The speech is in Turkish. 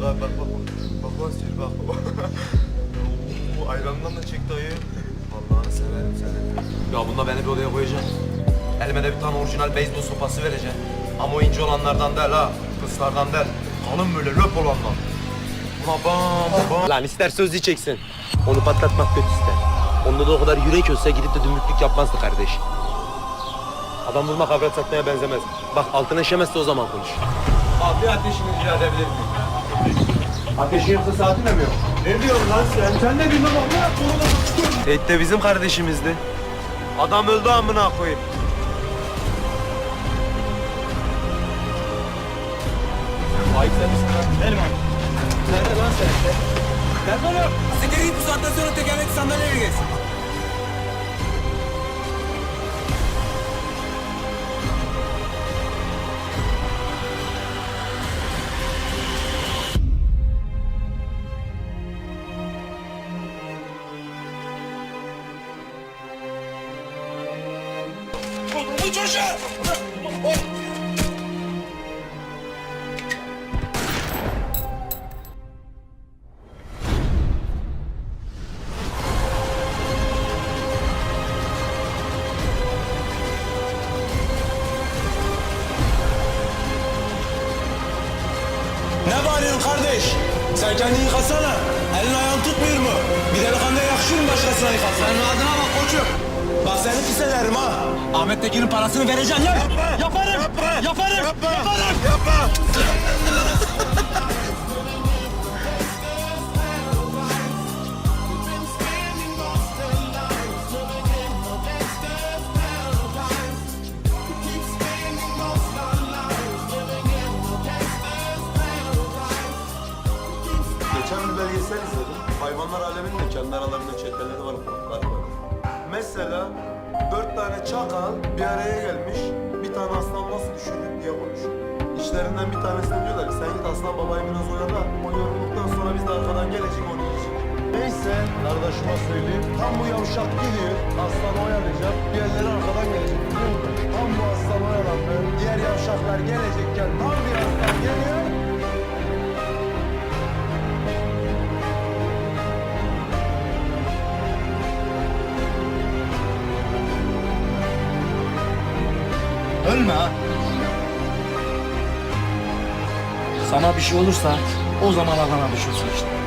basıyor bak. Oo, ayrandan da çek dayı. Allah'ını severim seni. Ya bunda beni bir odaya koyacaksın. Elime de bir tane orijinal beyzbol sopası vereceksin. Ama o ince olanlardan değil ha. Kıslardan değil. Kalın böyle löp olanlar. Buna bam bam. Lan ister söz diyeceksin. Onu patlatmak kötü ister. Onda da o kadar yürek olsa gidip de dümürtlük yapmazdı kardeş. Adam vurmak avrat satmaya benzemez. Bak altına işemezse o zaman konuş. Abi ateşini rica edebilir miyim? Ateşin yoksa saatin de mi yok? Ne diyorsun lan sen? Sen ne diyorsun lan? Teyit de bizim kardeşimizdi. Adam öldü amına koyayım. Vay sen misin lan? Benim abi. Nerede lan sen? Gel bana. Siktir git bu saatten sonra tekerlekli sandalyeye geç. Bu çocuğa! Ne bağırıyorsun kardeş? Sen kendini yıkasana. Elin ayağın tutmuyor mu? Bir delikanlıya yakışır mı başkasına yıkasın? Sen rahatına bak koçum. Bak seni pis ederim ha. Ahmet Tekin'in parasını vereceksin ya. Yaparım. Yaparım. Yaparım. Geçen bir belgesel izledim. Hayvanlar aleminin de kendi aralarında çeteleri var, var. Mesela dört tane çakal bir araya gelmiş, bir tane aslan nasıl düşürdük diye konuşuyor. İşlerinden bir tanesine diyorlar ki sen git aslan babayı biraz oyala, o yorulduktan sonra biz de arkadan gelecek onu yiyecek. Neyse, kardeşime söyleyeyim, tam bu yavşak gidiyor, aslan oyalayacak, diğerleri arkadan gelecek? Tam bu aslan oyalandı, diğer yavşaklar gelecekken tam bir aslan geliyor, Ölme ha. Sana bir şey olursa o zaman Adana düşürsün işte.